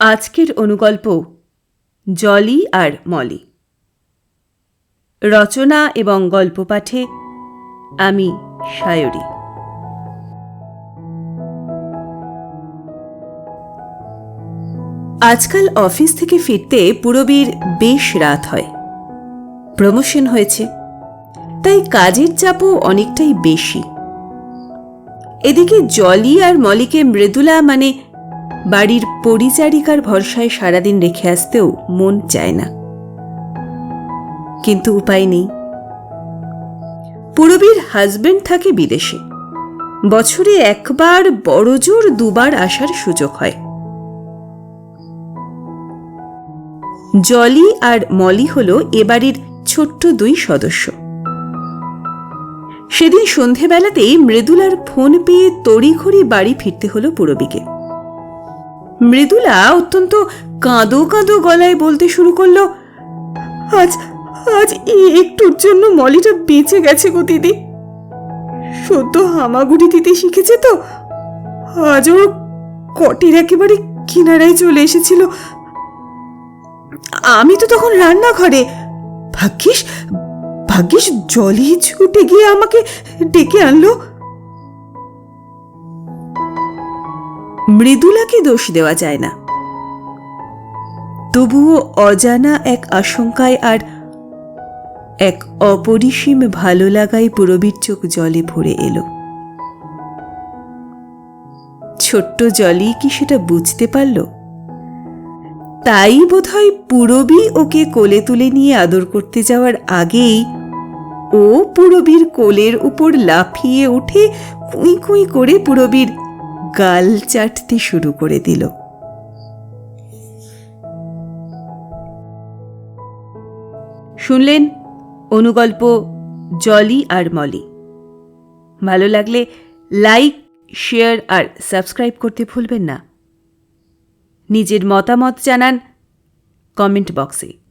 আজকের অনুগল্প, জলি আর মলি। রচনা এবং গল্প পাঠে আমি সায়রী। আজকাল অফিস থেকে ফিরতে পুরবীর বেশ রাত হয়। প্রমোশন হয়েছে, তাই কাজের চাপও অনেকটাই বেশি। এদিকে জলি আর মলিকে মৃদুলা মানে বাড়ির পরিচারিকার ভরসায় সারাদিন রেখে আসতেও মন চায় না। কিন্তু উপায় নেই। পুরবীর হাজবেন্ড থাকে বিদেশে। বছরে একবার বড়জোর দুবার আসার সুযোগ হয়। জলি আর মলি হল এ বাড়ির ছোট্ট দুই সদস্য। সেদিন সন্ধেবেলাতেই মৃদুলার ফোন পেয়ে তড়িঘড়ি বাড়ি ফিরতে হলো পুরবীকে। মৃদুলা অত্যন্ত কাঁদো কাঁদো গলায় বলতে শুরু করল, আজ আজ একটুর জন্য মলিটা বেঁচে গেছে গো দিদি। সদ্য হামাগুড়ি দিতে শিখেছে তো। আজও কটির একেবারে কিনারায় চলে এসেছিল। আমি তো তখন রান্নাঘরে। ভাগ্যিস ভাগ্যিস জলই ছুটে গিয়ে আমাকে ডেকে আনলো। মৃদুলাকে দোষ দেওয়া যায় না। তবুও অজানা এক আশঙ্কায় আর এক অপরিসীম ভালো লাগায় পুরবীর চোখ জলে ভরে এলো। ছোট্ট জলি কি সেটা বুঝতে পারল? তাই বোধহয় পুরবী ওকে কোলে তুলে নিয়ে আদর করতে যাওয়ার আগেই ও পুরবীর কোলের উপর লাফিয়ে উঠে কুঁই কুঁই করে পুরবীর গাল চাটতে শুরু করে দিল। শুনলেন অনুগল্প জলি আর মলি। ভালো লাগলে লাইক, শেয়ার আর সাবস্ক্রাইব করতে ভুলবেন না। নিজের মতামত জানান কমেন্ট বক্সে।